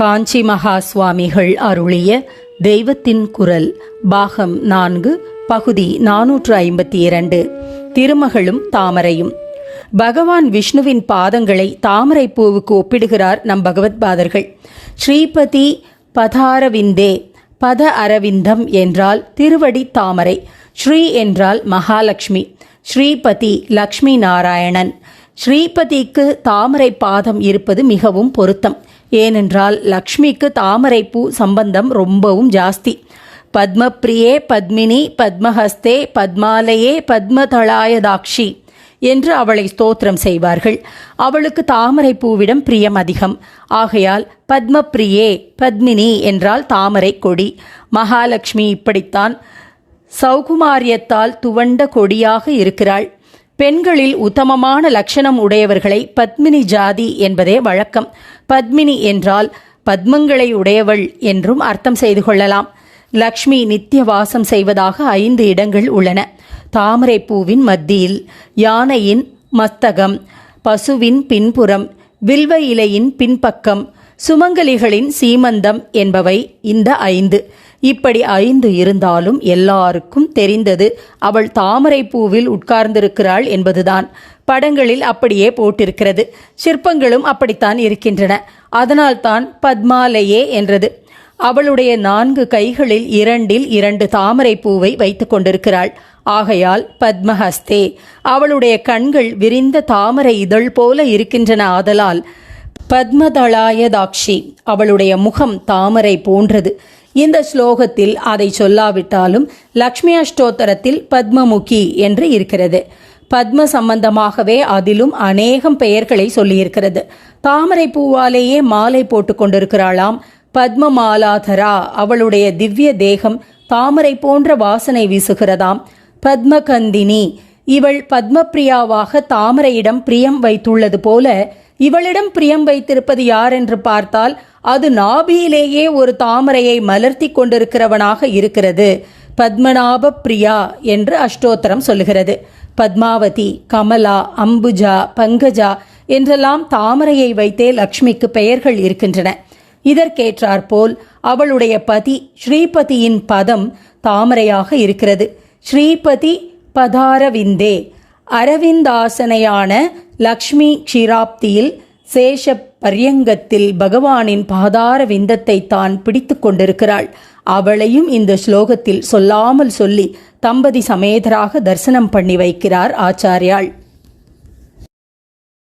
காஞ்சி மகா சுவாமிகள் அருளிய தெய்வத்தின் குரல் பாகம் நான்கு பகுதி நானூற்று ஐம்பத்தி இரண்டு. திருமகளும் தாமரையும். பகவான் விஷ்ணுவின் பாதங்களை தாமரை பூவுக்கு ஒப்பிடுகிறார் நம் பகவத்பாதர்கள். ஸ்ரீபதி பதாரவிந்தே பத அரவிந்தம் என்றால் திருவடி தாமரை ஸ்ரீ என்றால் மகாலட்சுமி ஸ்ரீபதி லக்ஷ்மி நாராயணன். ஸ்ரீபதிக்கு தாமரை பாதம் இருப்பது மிகவும் பொருத்தம். ஏனென்றால் லக்ஷ்மிக்கு தாமரைப்பூ சம்பந்தம் ரொம்பவும் ஜாஸ்தி. பத்மப்ரியே பத்மினி பத்மஹஸ்தே பத்மாலயே பத்மதளாயதாக்ஷி என்று அவளை ஸ்தோத்திரம் செய்வார்கள். அவளுக்கு தாமரை பூவிடம் பிரியம் அதிகம். ஆகையால் பத்மப்ரியே பத்மினி என்றால் தாமரை கொடி. மகாலட்சுமி இப்படித்தான் சௌகுமாரியத்தால் துவண்ட கொடியாக இருக்கிறாள். பெண்களில் உத்தமமான லட்சணம் உடையவர்களை பத்மினி ஜாதி என்பதே வழக்கம். பத்மினி என்றால் பத்மங்களை உடையவள் என்றும் அர்த்தம் செய்து கொள்ளலாம். லக்ஷ்மி நித்திய வாசம் செய்வதாக ஐந்து இடங்கள் உள்ளன. தாமரை பூவின் மத்தியில் யானையின் மஸ்தகம் பசுவின் பின்புறம் வில்வ இலையின் பின்பக்கம் சுமங்கலிகளின் சீமந்தம் என்பவை இந்த ஐந்து. இப்படி ஐந்து இருந்தாலும் எல்லாருக்கும் தெரிந்தது அவள் தாமரை பூவில் உட்கார்ந்திருக்கிறாள் என்பதுதான். படங்களில் அப்படியே போட்டிருக்கிறது. சிற்பங்களும் அப்படித்தான் இருக்கின்றன. அதனால்தான் பத்மாலயே என்றது. அவளுடைய நான்கு கைகளில் இரண்டில் இரண்டு தாமரை பூவை வைத்துக் கொண்டிருக்கிறாள். ஆகையால் பத்மஹஸ்தே அவளுடைய கண்கள் விரிந்த தாமரை இதழ் போல இருக்கின்றன ஆதலால் பத்மதளாயதாக்ஷி அவளுடைய முகம் தாமரை போன்றது. இந்த ஸ்லோகத்தில் அதை சொல்லாவிட்டாலும் லக்ஷ்மி அஷ்டோத்தரத்தில் பத்மமுகி என்று இருக்கிறது. பத்ம சம்பந்தமாகவே அதிலும் அநேகம் பெயர்களை சொல்லியிருக்கிறது. தாமரை பூவாலேயே மாலை போட்டு கொண்டிருக்கிறாளாம். பத்மமாலாதரா அவளுடைய திவ்ய தேகம் தாமரை போன்ற வாசனை வீசுகிறதாம். பத்மகந்தினி இவள் பத்மபிரியாவாக தாமரையிடம் பிரியம் வைத்துள்ளது போல இவளிடம் பிரியம் வைத்திருப்பது யார் என்று பார்த்தால் அது நாபியிலேயே ஒரு தாமரையை மலர்த்தி கொண்டிருக்கிறவனாக இருக்கிறது. பத்மநாப பிரியா என்று அஷ்டோத்தரம் சொல்லுகிறது. பத்மாவதி கமலா அம்புஜா பங்கஜா என்றெல்லாம் தாமரையை வைத்தே லக்ஷ்மிக்கு பெயர்கள் இருக்கின்றன. இதற்கேற்றாற்போல் அவளுடைய பதி ஸ்ரீபதியின் பதம் தாமரையாக இருக்கிறது. ஸ்ரீபதி பதாரவிந்தே அரவிந்தாசனையான லக்ஷ்மி க்ஷீராப்தியில் சேஷ பரியங்கத்தில் பகவானின் பாதார விந்தத்தை தான் பிடித்து கொண்டிருக்கிறாள். அவளையும் இந்த ஸ்லோகத்தில் சொல்லாமல் சொல்லி தம்பதி சமேதராக தரிசனம் பண்ணி வைக்கிறார் ஆச்சாரியாள்.